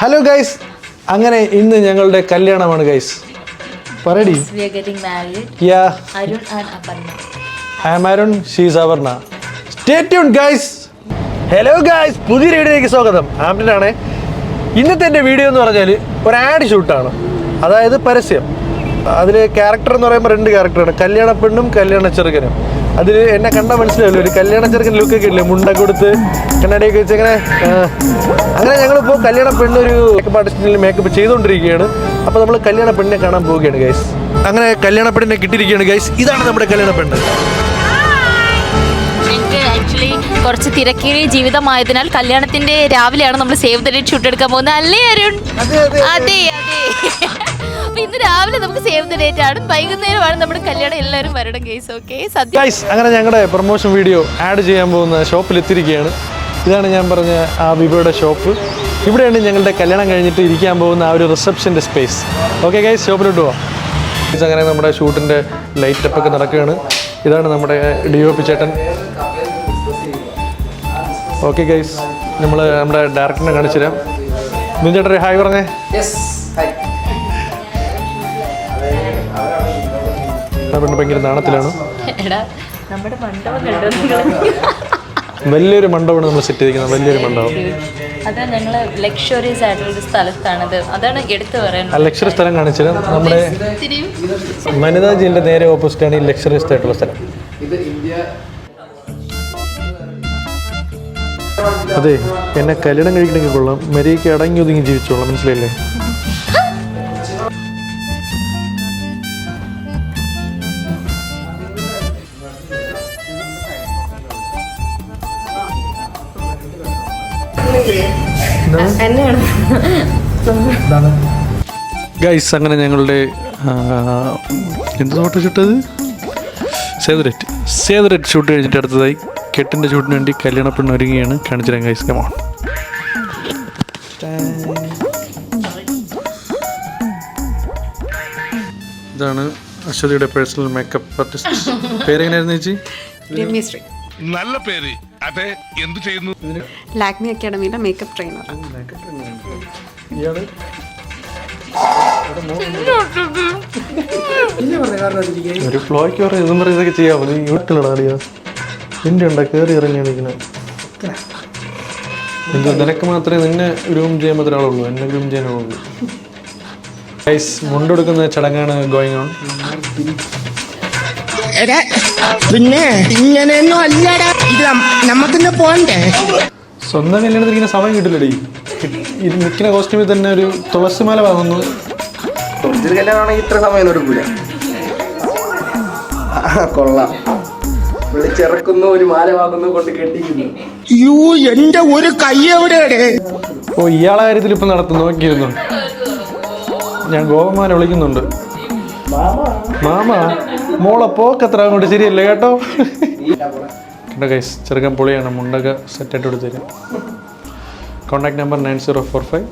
Hello guys അങ്ങനെ ഇന്ന് ഞങ്ങളുടെ കല്യാണമാണ് ഗൈസ് പറയടി. Yeah. I Arun she's Avarna stay tune guys hello guys പുതിയ വീഡിയോയിലേക്ക് സ്വാഗതം. ആണ് ഇന്നത്തെ എന്റെ വീഡിയോ എന്ന് പറഞ്ഞാൽ ഒരു ആഡ് ഷൂട്ടാണ് അതായത് പരസ്യം. അതിൽ ക്യാരക്ടർ എന്ന് പറയുമ്പോൾ രണ്ട് ക്യാരക്ടറാണ് കല്യാണ പെണ്ണും കല്യാണ ചെറുക്കനും. അതിൽ എന്നെ കണ്ടാൽ മനസ്സിലാവില്ല ഒരു കല്യാണ ചെറുക്കൻ ലുക്കൊക്കെ ഇല്ലേ? മുണ്ട കൊടുത്ത് കണ്ണാടിയൊക്കെ വെച്ച് അങ്ങനെ അങ്ങനെ ഞങ്ങളിപ്പോൾ കല്യാണ പെണ്ണൊരു ഒരു മേക്കപ്പ് ആർട്ടിസ്റ്റിൽ മേക്കപ്പ് ചെയ്തുകൊണ്ടിരിക്കുകയാണ് അപ്പോൾ നമ്മൾ കല്യാണ പെണ്ണിനെ കാണാൻ പോവുകയാണ് ഗൈസ് അങ്ങനെ കല്യാണ പെണ്ണിനെ കിട്ടിയിരിക്കുകയാണ് ഗൈസ് ഇതാണ് നമ്മുടെ കല്യാണ പെണ്ണ്. ആക്ച്വലി കുറച്ച് തിരക്കേറിയ ജീവിതമായതിനാൽ കല്യാണത്തിന്റെ രാവിലെയാണ് നമ്മൾ സേവ് ദ ഡേറ്റ് ഷൂട്ട് എടുക്കാൻ പോകുന്നത്. അല്ലേ അരുൺ? അതെ, അതെ, ഇന്ന് രാവിലെ നമുക്ക് സേവ് ദ ഡേറ്റ് ആണ്. വൈകുന്നേരമാണ് നമ്മുടെ കല്യാണം എല്ലാവരും വരണം കേസ് ഓക്കെ സദ്യ ഗൈസ് അങ്ങനെ ഞങ്ങളുടെ പ്രൊമോഷൻ വീഡിയോ ആഡ് ചെയ്യാൻ പോകുന്ന ഷോപ്പിൽ എത്തിയിരിക്കുകയാണ്. ഇതാണ് ഞാൻ പറഞ്ഞ ആ വിവോയുടെ ഷോപ്പ് ഇവിടെയാണ് ഞങ്ങളുടെ കല്യാണം കഴിഞ്ഞിട്ട് ഇരിക്കാൻ പോകുന്ന ആ ഒരു റിസപ്ഷന്റെ സ്പേസ് ഓക്കെ ഗൈസ് ഷോപ്പിലോട്ട് പോവാം. ഗൈസ് അങ്ങനെ നമ്മുടെ ഷൂട്ടിന്റെ ലൈറ്റ് അപ്പ് ഒക്കെ നടക്കുകയാണ്. ഇതാണ് നമ്മുടെ ഡി ഒ പി ചേട്ടൻ. ഓക്കെ ഗൈസ് നമ്മൾ നമ്മുടെ ഡയറക്ടറിനെ കാണിച്ചു തരാം മിൻ ചേട്ടൻ ഹായ് പറഞ്ഞേ. ആ പെണ്ണ് ഭയങ്കര നാണത്തിലാണ്? വലിയൊരു മണ്ഡപമാണ് നമ്മൾ സെറ്റ് ചെയ്തിരിക്കുന്നത്. വലിയൊരു മണ്ഡപം. അത് ഞങ്ങൾ ലക്ഷറീസ് ആയിട്ടുള്ള ഒരു സ്ഥലത്താണത്. അതാണ് എടുത്തു പറയുന്നത് ലക്ഷറി സ്ഥലം കാണിച്ചത്. നമ്മുടെ വനിതാജിന്റെ വനിതാ നേരെ ഓപ്പോസിറ്റ് ആണ് ഈ ലക്ഷറിസ്റ്റ് ആയിട്ടുള്ള സ്ഥലം. അതെ എന്നെ കല്യാണം കഴിക്കണമെങ്കിൽ കൊള്ളാം. മരിയയ്ക്ക് അടങ്ങി ഒതുങ്ങി ജീവിച്ചോളാം. മനസ്സിലായില്ലേ? ഗൈസ് അങ്ങനെ ഞങ്ങളുടെ എന്ത് ഫോട്ടോ ഷൂട്ടത് സേതുരറ്റ്. സേതുരറ്റ് ഷൂട്ട് കഴിഞ്ഞിട്ട് അടുത്തതായി കെട്ടിന്റെ ഷൂട്ടിന് വേണ്ടി കല്യാണ പെണ്ണ് ഒരുങ്ങിയാണ് കാണിച്ചിരാൻ ഗൈസ് കമോൺ ഇതാണ് അശ്വതിയുടെ പേഴ്സണൽ മേക്കപ്പ് ആർട്ടിസ്റ്റ് പേരെങ്ങനെയായിരുന്നു ചേച്ചി? നല്ല പേര്. അതെ എന്തു ചെയ്യുന്നു? ലാക്മി അക്കാഡമിയിലെ മേക്കപ്പ് ട്രെയിനർ ഇയാൾ ഒരു ഫ്ലോയ്ക്ക് പറഞ്ഞ ഇതും പറഞ്ഞ ഇതൊക്കെ ചെയ്യാമോ നീ വീട്ടിലടാ അടിയാ നിന്റെ ഉണ്ടാ കയറി ഇറങ്ങി ഇരിക്കുന്നത് എന്ത് നിനക്ക് മാത്രമേ നിന്നെ ഗ്രൂം ചെയ്യാൻ പറ്റുന്ന ആളുള്ളൂ എന്നെ ഗ്രൂം ചെയ്യാനുള്ളൂ ഗൈസ് മുണ്ടെടുക്കുന്ന ചടങ്ങാണ് ഗോയിങ് ഓൺ എടാ, പിന്നെ ഇങ്ങനെയൊന്നും അല്ലടാ. ഇത് നമുക്കിന്ന് പോണ്ടേ? സ്വന്തം കല്യാണത്തിന് സമയം കിട്ടില്ലടി. നിൽക്കുന്ന കോസ്റ്റ്യൂമിൽ തന്നെ ഒരു തുളസിമാല വാങ്ങുന്നു. ഒറിജിനൽ കല്യാണമാണെങ്കിൽ ഇത്ര സമയം എടുക്കൂല. കൊള്ളാം. വിളിച്ചിറക്കുന്നു ഒരു മാല വാങ്ങുന്നു കൊണ്ട് കെട്ടിക്കുന്നു. യൂ എന്റെ ഒരു കൈ എവിടെയാണ് ഓ ഇയാളെ കാര്യത്തിൽ ഇപ്പൊ നടത്തുന്നു. നോക്കിയിരുന്നു? ഞാൻ ഗോപമാനെ വിളിക്കുന്നുണ്ട്. മാമ? മോളെ പോക്കത്ര അങ്ങോട്ട് ശരിയല്ലേ കേട്ടോ? കണ്ടോ കൈസ് ചെറുക്കൻ പൊളിയാണ് മുണ്ടൊക്കെ സെറ്റായിട്ട് എടുത്തു തരും contact number nine zero four five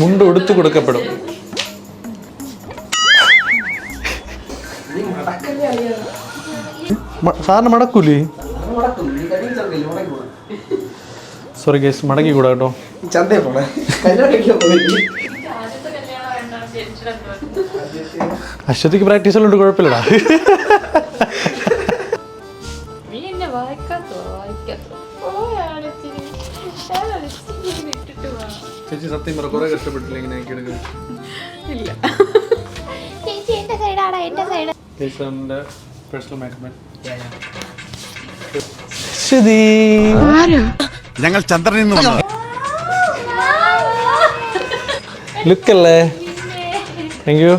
മുണ്ട് എടുത്തു കൊടുക്കപ്പെടും. സാറിന് മടക്കൂലേ? സോറി ഗൈസ് മടക്കി കൂടാ കേട്ടോ. ചന്തയെ പോണേ. ഞാനത് പ്രാക്ടീസ് ഇട്ടിട്ട് വാ. ചേച്ചി സത്യം പറ കുറെ കഷ്ടപ്പെട്ടില്ല ഇങ്ങനെ ആക്കി എടുക്കാൻ? ചേച്ചി എന്റെ സൈഡാടാ എന്റെ സൈഡ് കേസറിന്റെ പേഴ്സണൽ മേക്കപ്പ് അശ്വതി. ഞങ്ങൾ ചന്ദ്രനിൽ നിന്ന് വന്നു ലുക്കല്ലേ താങ്ക് യു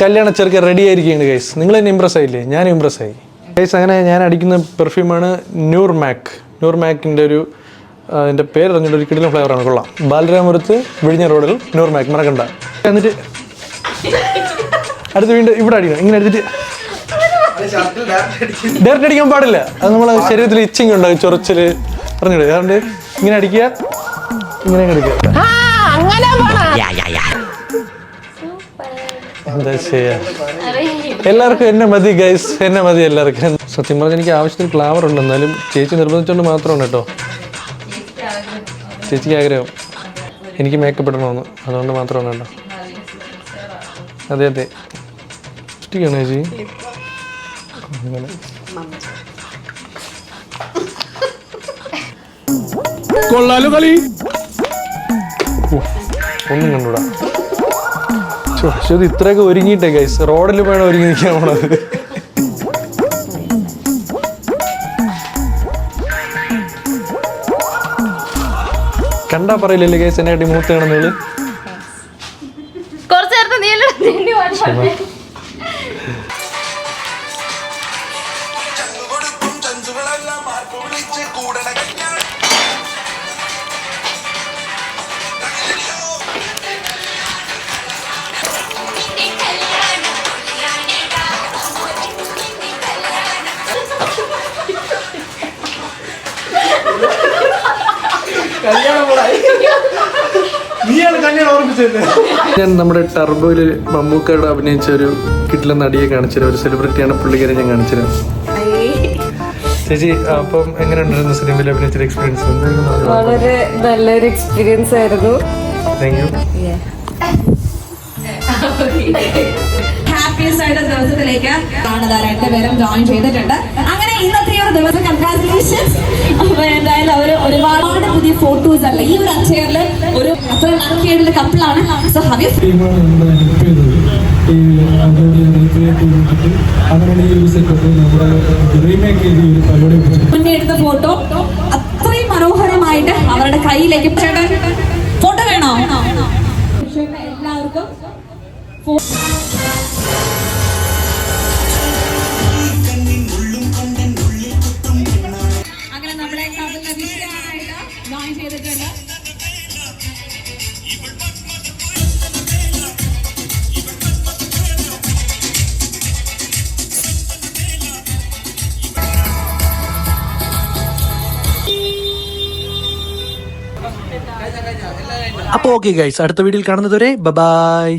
കല്യാണ ചെറുക്കൻ റെഡി ആയിരിക്കുകയാണ് ഗൈസ് നിങ്ങൾ തന്നെ ഇമ്പ്രസ് ആയില്ലേ? ഞാൻ ഇമ്പ്രസ് ആയി. ഗൈസ് അങ്ങനെ ഞാൻ അടിക്കുന്ന പെർഫ്യൂമാണ് ന്യൂർ മാക് ന്യൂർ മാക്കിന്റെ ഒരു എന്റെ അതിന്റെ പേര് അറിഞ്ഞിട്ട് ഒരു കിടിലും ഫ്ലേവറാണ് കൊള്ളാം. ബാലരാമപുരത്ത് വിഴിഞ്ഞ റോഡിൽ ന്യൂർ മാക് മറക്കണ്ട. എന്നിട്ട് അടുത്ത് വീണ്ടും ഇവിടെ അടിക്കണം. ഇങ്ങനെ എടുത്തിട്ട് ഡയറക്റ്റ് അടിക്കാൻ പാടില്ല. അത് നമ്മളെ ശരീരത്തിൽ ഇച്ചിങ് ഉണ്ടാകും ചൊറിച്ചിൽ പറഞ്ഞിട്ട് അതുകൊണ്ട് ഇങ്ങനെ അടിക്കുക ഇങ്ങനെ അടിക്കുക എന്താ ചെയ്യാ? എല്ലാവർക്കും എന്നെ മതി ഗൈസ് എന്നെ മതി എല്ലാവർക്കും. സത്യം പറഞ്ഞാൽ എനിക്ക് ആവശ്യത്തിന് ഫ്ലവർ ഉണ്ട്. എന്നാലും ചേച്ചി നിർബന്ധിച്ചുകൊണ്ട് മാത്രമാണ് കേട്ടോ. ചേച്ചിക്ക് ആഗ്രഹം. എനിക്ക് മേക്കപ്പ് ഇടണമെന്ന്. അതുകൊണ്ട് മാത്രമാണ് കേട്ടോ. അതെ അതെ. ഇഷ്ടിക്കാണ് ചേച്ചി? കൊള്ളാലും കൊള്ളാലോ കളി ഒന്നും കണ്ടൂടാ. ഇത് ഇത്രയൊക്കെ ഒരുങ്ങിയിട്ടേ ഗൈസ് റോഡിൽ വേണം ഒരുങ്ങി നിൽക്കാൻ പോണത്. കണ്ടാ പറയില്ലല്ലേ ഗൈസ് എന്നെ മൂത്ത് കാണുന്നത് കുറച്ചു നേരത്തെ നീ ഞാൻ നമ്മുടെ ടർബോയിൽ മമ്മൂക്കയുടെ അഭിനയിച്ച ഒരു കിട്ടിലെ നടിയെ കാണിച്ചത്. ഒരു സെലിബ്രിറ്റിയാണ് പുള്ളിക്കാരെ ഞാൻ കാണിച്ചത്. ചേച്ചി അപ്പം എങ്ങനെ ഉണ്ടായിരുന്നു സിനിമയിൽ അഭിനയിച്ച എക്സ്പീരിയൻസ് വളരെ നല്ലൊരു എക്സ്പീരിയൻസ് ആയിരുന്നു. താങ്ക് യു ഹാപ്പിയസ്റ്റ് ആയിട്ട് ദിവസത്തിലേക്ക് കാണുന്ന രണ്ടുപേരും ജോയിൻ ചെയ്തിട്ടുണ്ട്. പുതിയ ഫോട്ടോസ് അല്ല. ഈ ഒരു അച്ചയറിൽ ഒരു അത്ര ആയിട്ടുള്ള കപ്പിളാണ് സോ ഹവ് യു മുന്നേ എടുത്ത ഫോട്ടോ അത്രയും മനോഹരമായിട്ട് അവരുടെ കയ്യിലേക്ക് ഫോട്ടോ വേണോ? എല്ലാവർക്കും അപ്പോൾ ഓക്കെ ഗൈസ് അടുത്ത വീഡിയോയിൽ കാണുന്നതുവരെ ബബായ്